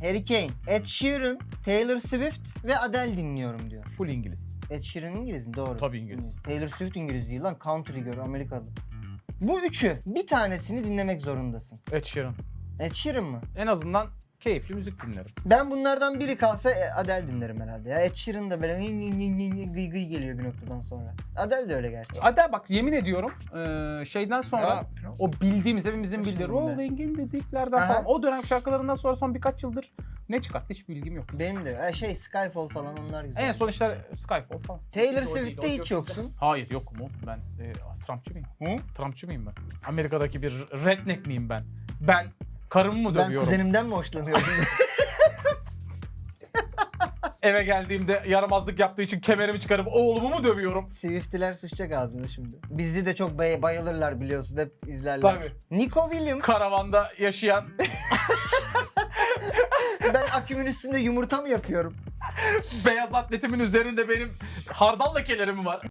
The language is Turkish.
Harry Kane, Ed Sheeran, Taylor Swift ve Adele dinliyorum diyor. Full İngiliz. Ed Sheeran İngiliz mi? Doğru. Tabii İngiliz. Taylor Swift İngiliz değil lan. Country girl Amerikalı. Bu üçü bir tanesini dinlemek zorundasın. Ed Sheeran. Ed Sheeran mı? En azından keyifli müzik dinlerim. Ben bunlardan biri kalsa e, Adele dinlerim herhalde. Ya Ed Sheeran da böyle gıy gıy gıy gıy gıy gıy geliyor bir noktadan sonra. Adele de öyle gerçi. Hadi bak yemin ediyorum eee, şeyden sonra Ya, o bildiğimiz hepimizin bildiği. Rolling in the Deep'lerden falan o dönem şarkılarından sonra son birkaç yıldır ne çıkarttı hiç bilgim yok. benim de. E, şey Skyfall falan onlar güzel. En son işte Skyfall falan. Taylor Swift'te hiç yok. yoksun. Hayır yok mu? Ben e, Trumpçı mıyım? Hı? Trumpçı mıyım ben? Amerika'daki bir redneck miyim ben? Ben karımı mı Ben dövüyorum? kuzenimden mi hoşlanıyordum? Eve geldiğimde yaramazlık yaptığı için kemerimi çıkarıp oğlumu mu dövüyorum? Swift'liler sıçacak ağzına şimdi. Bizde de çok bay- bayılırlar biliyorsun. Hep izlerler. Tabii. Nico Williams. Karavanda yaşayan ben akümün üstünde yumurta mı yapıyorum? beyaz atletimin üzerinde benim hardal lekeleri mi var?